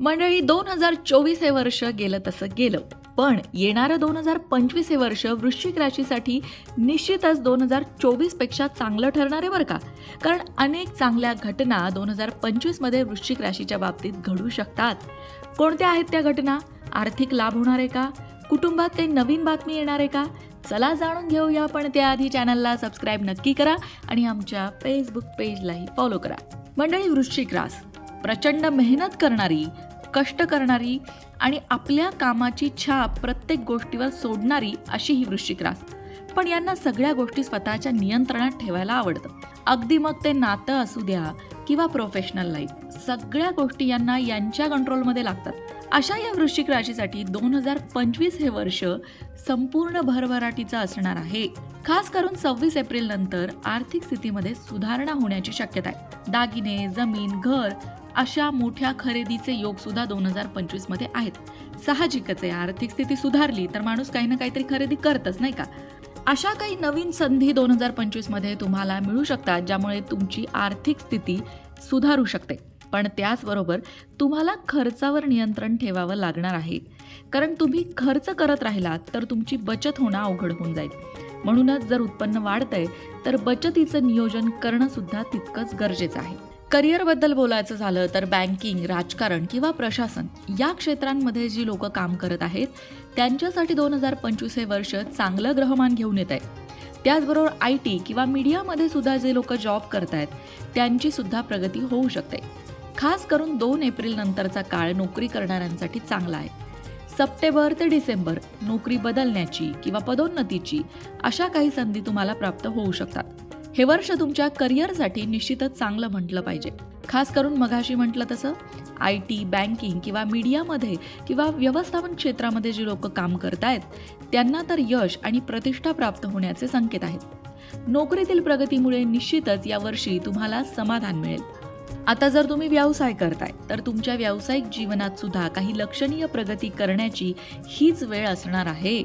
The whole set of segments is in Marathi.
मंडळी दोन हजार चोवीस हे वर्ष गेलं तसं गेलं. पण येणारं दोन हजार पंचवीस हे वर्ष वृश्चिक राशीसाठी निश्चितच दोन हजार चोवीसपेक्षा चांगलं ठरणार आहे बरं का? कारण अनेक चांगल्या घटना दोन हजार पंचवीसमध्ये वृश्चिक राशीच्या बाबतीत घडू शकतात. कोणत्या आहेत त्या घटना? आर्थिक लाभ होणार आहे का? कुटुंबात काही नवीन बातमी येणार आहे का? चला जाणून घेऊया पण त्याआधी चॅनलला सबस्क्राईब नक्की करा आणि आमच्या फेसबुक पेजलाही फॉलो करा. मंडळी वृश्चिक रास. प्रचंड मेहनत करणारी कष्ट करणारी आणि आपल्या कामाची छाप प्रत्येक गोष्टीवर सोडणारी अशी ही वृश्चिक रास. पण यांना सगळ्या गोष्टी स्वतःच्या नियंत्रणात ठेवायला आवडतं. अगदी मग ते नातं असू द्या किंवा प्रोफेशनल लाईफ सगळ्या गोष्टी यांना यांच्या कंट्रोलमध्ये लागतात. अशा या वृश्चिक राशीसाठी दोन हजार पंचवीस हे वर्ष संपूर्ण भरभराटीचं असणार आहे. खास करून सव्वीस एप्रिल नंतर आर्थिक स्थितीमध्ये सुधारणा होण्याची शक्यता आहे. दागिने जमीन घर अशा मोठ्या खरेदीचे योग सुद्धा दोन हजार पंचवीसमध्ये आहेत. साहजिकच आहे आर्थिक स्थिती सुधारली तर माणूस काही ना काहीतरी खरेदी करतच नाही का? अशा काही नवीन संधी दोन हजार पंचवीसमध्ये तुम्हाला मिळू शकतात ज्यामुळे तुमची आर्थिक स्थिती सुधारू शकते. पण त्याचबरोबर तुम्हाला खर्चावर नियंत्रण ठेवावं लागणार आहे. कारण तुम्ही खर्च करत राहिलात तर तुमची बचत होणं अवघड होऊन जाईल. म्हणूनच जर उत्पन्न वाढतंय तर बचतीचं नियोजन करणं सुद्धा तितकंच गरजेचं आहे. करिअरबद्दल बोलायचं झालं तर बँकिंग राजकारण किंवा प्रशासन या क्षेत्रांमध्ये जी लोक काम करत आहेत त्यांच्यासाठी दोन हजार पंचवीस हे वर्ष चांगलं ग्रहमान घेऊन येत आहे त्याचबरोबर आय टी किंवा मीडियामध्ये सुद्धा जे लोक जॉब करत आहेत त्यांची सुद्धा प्रगती होऊ शकते. खास करून दोन एप्रिल नंतरचा काळ नोकरी करणाऱ्यांसाठी चांगला आहे. सप्टेंबर ते डिसेंबर नोकरी बदलण्याची किंवा पदोन्नतीची अशा काही संधी तुम्हाला प्राप्त होऊ शकतात. हे वर्ष तुमच्या करिअरसाठी निश्चितच चांगलं म्हटलं पाहिजे. खास करून मघाशी म्हटलं तसं आय टी बँकिंग किंवा मीडियामध्ये किंवा व्यवस्थापन क्षेत्रामध्ये जी लोक काम करतायत त्यांना तर यश आणि प्रतिष्ठा प्राप्त होण्याचे संकेत आहेत. नोकरीतील प्रगतीमुळे निश्चितच यावर्षी तुम्हाला समाधान मिळेल. आता जर तुम्ही व्यवसाय करताय तर तुमच्या व्यावसायिक जीवनात सुद्धा काही लक्षणीय प्रगती करण्याची हीच वेळ असणार आहे.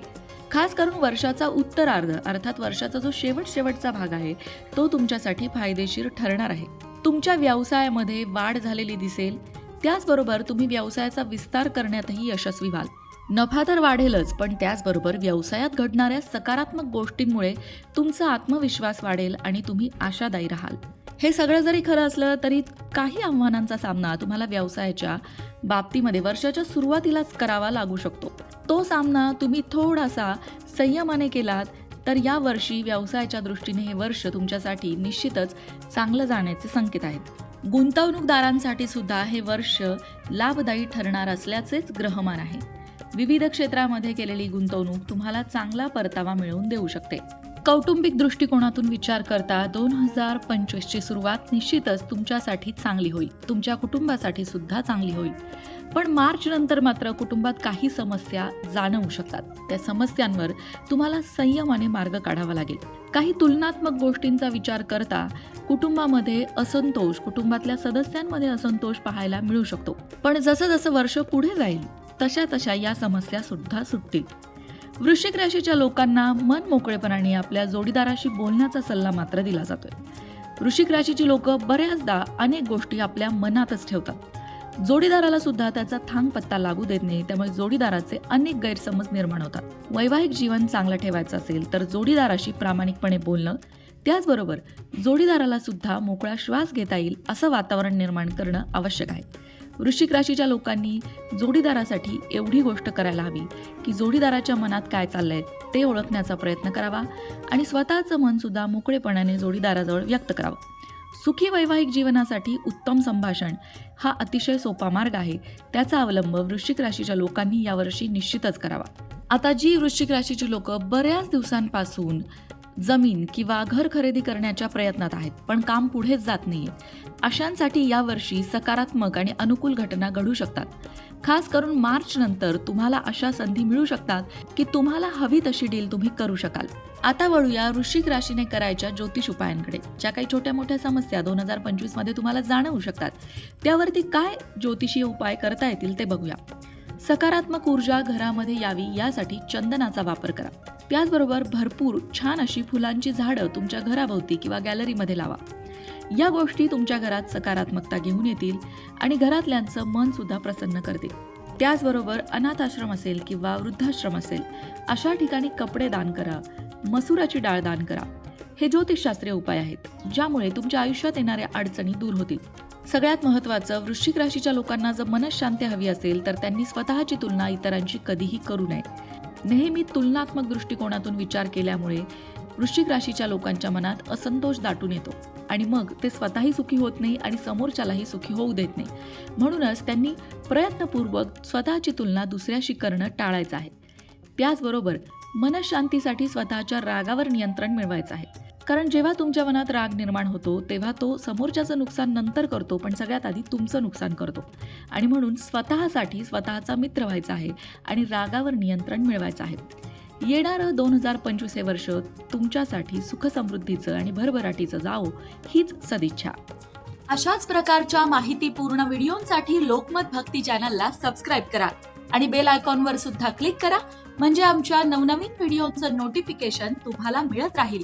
खास करून वर्षाचा उत्तरार्ध अर्थात वर्षाचा जो शेवट शेवटचा भाग आहे तो तुमच्यासाठी फायदेशीर ठरणार आहे. तुमच्या व्यवसायामध्ये वाढ झालेली दिसेल. त्याचबरोबर तुम्ही व्यवसायाचा विस्तार करण्यातही यशस्वी व्हाल. नफा तर वाढेलच पण त्याचबरोबर व्यवसायात घडणाऱ्या सकारात्मक गोष्टींमुळे तुमचा आत्मविश्वास वाढेल आणि तुम्ही आशादायी राहाल. हे सगळं जरी खरं असलं तरी काही आव्हानांचा सामना तुम्हाला व्यवसायाच्या बाबतीमध्ये वर्षाच्या सुरुवातीलाच करावा लागू शकतो. तो सामना तुम्ही थोडासा संयमाने केलात तर या वर्षी व्यवसायाच्या दृष्टीने हे वर्ष तुमच्यासाठी निश्चितच चांगलं जाण्याचे संकेत आहेत. गुंतवणूकदारांसाठी सुद्धा हे वर्ष लाभदायी ठरणार असल्याचेच ग्रहमान आहे. विविध क्षेत्रामध्ये केलेली गुंतवणूक तुम्हाला चांगला परतावा मिळवून देऊ शकते. कौटुंबिक दृष्टिकोनातून विचार करता दोन हजार पंचवीसची सुरुवात निश्चितच तुमच्यासाठी चांगली होईल. तुमच्या कुटुंबासाठी सुद्धा चांगली होईल. पण मार्च नंतर मात्र कुटुंबात काही समस्या जाणवू शकतात. त्या समस्यांवर तुम्हाला संयमाने मार्ग काढावा लागेल. काही तुलनात्मक गोष्टींचा विचार करता कुटुंबामध्ये असंतोष कुटुंबातल्या सदस्यांमध्ये असंतोष पाहायला मिळू शकतो. पण जसं जसं वर्ष पुढे जाईल तशा तशा या समस्या सुद्धा सुटतील. वृश्चिक राशीच्या लोकांना मन मोकळेपणाने आपल्या जोडीदाराशी बोलण्याचा सल्ला मात्र दिला जातोय. वृश्चिक राशीची लोक बऱ्याचदा अनेक गोष्टी आपल्या मनातच ठेवतात. जोडीदाराला सुद्धा त्याचा थांग पत्ता लागू देत नाही त्यामुळे जोडीदाराचे अनेक गैरसमज निर्माण होतात. वैवाहिक जीवन चांगलं ठेवायचं असेल तर जोडीदाराशी प्रामाणिकपणे बोलणं त्याचबरोबर जोडीदाराला सुद्धा मोकळा श्वास घेता येईल असं वातावरण निर्माण करणं आवश्यक आहे. वृश्चिक राशीच्या लोकांनी जोडीदारासाठी एवढी गोष्ट करायला हवी की जोडीदाराच्या मनात काय चाललंय ते ओळखण्याचा प्रयत्न करावा आणि स्वतःचं मनसुद्धा मोकळेपणाने जोडीदाराजवळ व्यक्त करावं. सुखी वैवाहिक जीवनासाठी उत्तम संभाषण हा अतिशय सोपा मार्ग आहे. त्याचा अवलंब वृश्चिक राशीच्या लोकांनी यावर्षी निश्चितच करावा. आता जी वृश्चिक राशीची लोक बऱ्याच दिवसांपासून जमीन किंवा घर खरेदी करण्याच्या प्रयत्नात आहेत पण काम पुढेच जात नाहीये. अशांसाठी यावर्षी सकारात्मक आणि अनुकूल घटना घडू शकतात. खास करून मार्च नंतर तुम्हाला अशा संधी मिळू शकतात की तुम्हाला हवी तशी डील तुम्ही करू शकाल. आता वळूया वृश्चिक राशीने करायच्या ज्योतिष उपायांकडे ज्या काही छोट्या मोठ्या समस्या दोन हजार पंचवीसमध्ये तुम्हाला जाणवू शकतात. त्यावरती काय ज्योतिषीय उपाय करता येतील ते बघूया. सकारात्मक ऊर्जा घरामध्ये यावी यासाठी चंदनाचा वापर करा. त्याचबरोबर भरपूर छान अशी फुलांची झाडं तुमच्या घराभोवती किंवा गॅलरीमध्ये लावा. या गोष्टी तुमच्या घरात सकारात्मकता घेऊन येतील आणि घरातल्यांचं मन सुद्धा प्रसन्न करतील. त्याचबरोबर अनाथ आश्रम असेल किंवा वृद्धाश्रम असेल अशा ठिकाणी कपडे दान करा मसुराची डाळ दान करा. हे ज्योतिषशास्त्रीय उपाय आहेत ज्यामुळे तुमच्या आयुष्यात येणाऱ्या अडचणी दूर होतील. सगळ्यात महत्त्वाचं वृश्चिक राशीच्या लोकांना जर मनशांती हवी असेल तर त्यांनी स्वतःची तुलना इतरांशी कधीही करू नये. नेहमी तुलनात्मक दृष्टिकोनातून विचार केल्यामुळे वृश्चिक राशीच्या लोकांच्या मनात असंतोष दाटून येतो. आणि मग ते स्वतःही सुखी होत नाही आणि समोरच्यालाही सुखी होऊ देत नाही. म्हणूनच त्यांनी प्रयत्नपूर्वक स्वतःची तुलना दुसऱ्याशी करणं टाळायचं आहे. त्याचबरोबर मनशांतीसाठी स्वतःच्या रागावर नियंत्रण मिळवायचं आहे. कारण जेव्हा तुमच्या मनात राग निर्माण होतो तेव्हा तो समोरच्याचं नुकसान नंतर करतो पण सगळ्यात आधी तुमचं नुकसान करतो. आणि म्हणून स्वतःसाठी स्वतःचा मित्र व्हायचा आहे आणि रागावर नियंत्रण मिळवायचं आहे. येणारं दोन हजार पंचवीस हे वर्ष तुमच्यासाठी सुखसमृद्धीचं आणि भरभराटीचं जावो हीच सदिच्छा. अशाच प्रकारच्या माहितीपूर्ण व्हिडिओंसाठी लोकमत भक्ती चॅनलला सबस्क्राईब करा आणि बेल आयकॉनवर सुद्धा क्लिक करा म्हणजे आमच्या नवनवीन व्हिडिओचं नोटिफिकेशन तुम्हाला मिळत राहील.